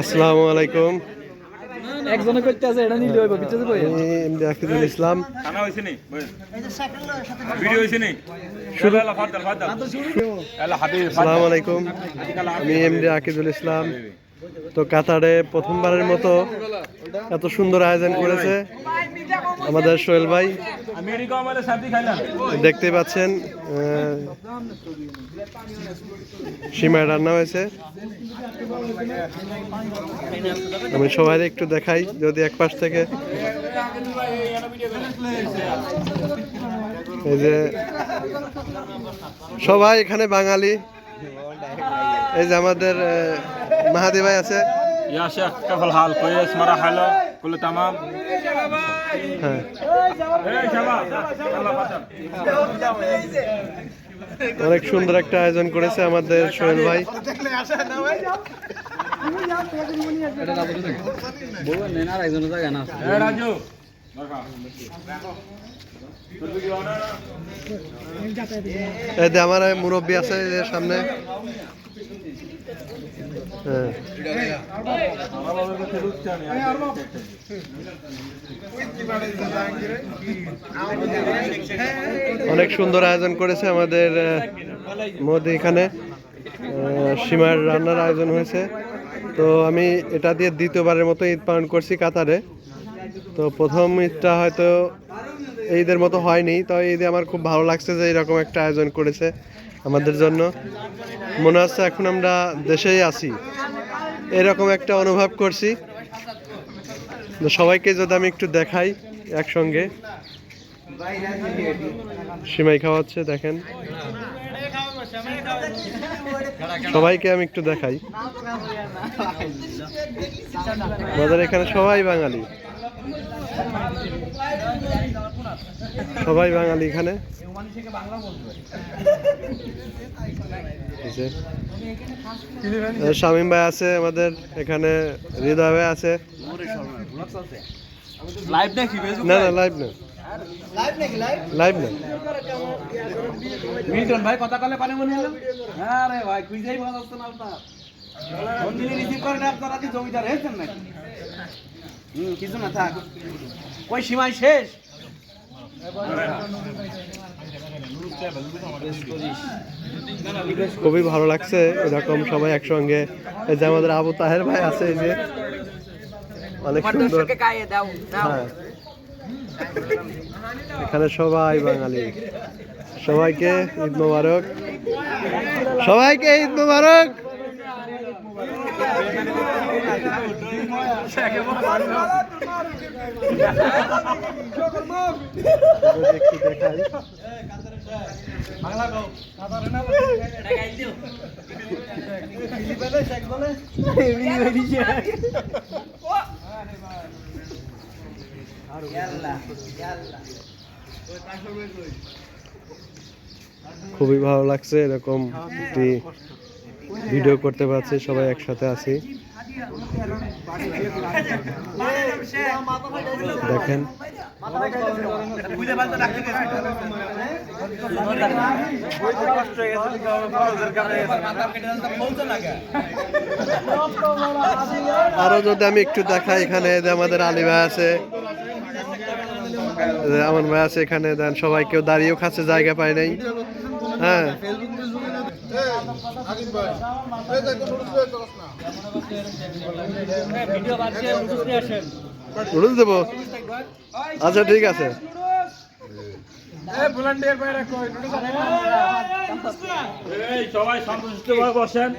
আসসালামু আলাইকুম। একজনে করতে আছে এটা নিলে হইব পিছে যাব আমি এমডি আকিদুল ইসলাম। খানা হয়েছে নি? ভিডিও হয়েছে নি? শুরু এলা ফাদাল ফাদাল। আসসালামু আলাইকুম। আমি এমডি আকিদুল ইসলাম। তো কাতারে প্রথমবারের মতো এত সুন্দর আয়োজন করেছে। আমাদের সোহেল ভাই। দেখতে পাচ্ছেন সীমায় রান্না হয়েছে। আমি সবাই একটু দেখাই, যদি এক পাশ থেকে। এই যে, সবাই এখানে বাঙালি। এই যে আমাদের মাহাদি ভাই আছে। হাল হালো كله تمام হ্যাঁ ايه شباب يلا فضل অনেক সুন্দর একটা আয়োজন করেছে আমাদের সোহেল ভাই বলবেন নেন আর একজনের জায়গা না ايه راجو এই যে আমার এই মুরব্বী আছে এই যে সামনে হ্যাঁ অনেক সুন্দর আয়োজন করেছে আমাদের মোদি এখানে। সীমার রান্নার আয়োজন হয়েছে। তো আমি এটা দিয়ে দ্বিতীয়বারের মতো ঈদ পালন করছি কাতারে। তো প্রথম ঈদটা হয়তো ঈদের মতো হয়নি, তো ঈদে আমার খুব ভালো লাগছে যে এরকম একটা আয়োজন করেছে। আমাদের জন্য। মনে হচ্ছে এখন আমরা দেশেই আছি। এরকম একটা অনুভব করছি। সবাইকে যদি আমি একটু দেখাই একসঙ্গে। সিমাই খাওয়াচ্ছে, দেখেন। সবাইকে আমি একটু দেখাই। আমাদের এখানে সবাই বাঙালি। সবাই বাঙালি এখানে? শামীম ভাই আছে আমাদের এখানে হৃদয় ভাই আছে। না না লাইভ না। লাইভ না। মিল্টন ভাই কথা কলে পানি মনে হলো? হ্যাঁ রে ভাই কুইজাই ভালো আসছে না আপনার। রিসিভ করে আপনারা কি জমিদার হয়েছেন নাকি? হুম কিছু না থাক। কই সীমায় শেষ? খুবই ভালো লাগছে এরকম সবাই একসঙ্গে। এই যে আমাদের আবু তাহের ভাই আছে এই যে অনেক সুন্দর। হ্যাঁ। এখানে সবাই বাঙালি। সবাইকে ঈদ মোবারক। সবাইকে ঈদ মোবারক। খুবই ভালো লাগছে এরকম ভিডিও করতে পারছি, সবাই একসাথে আছি। দেখেন। আরও যদি আমি একটু দেখাই, এখানে যে আমাদের আলী ভাই আছে আমার ভাই আছে, এখানে দেন, সবাই কেউ দাঁড়িয়েও খাচ্ছে, জায়গা পায় নাই। হ্যাঁ। নুডলস দেবো? আচ্ছা ঠিক আছে। এই সবাই সন্তুষ্ট বসেন।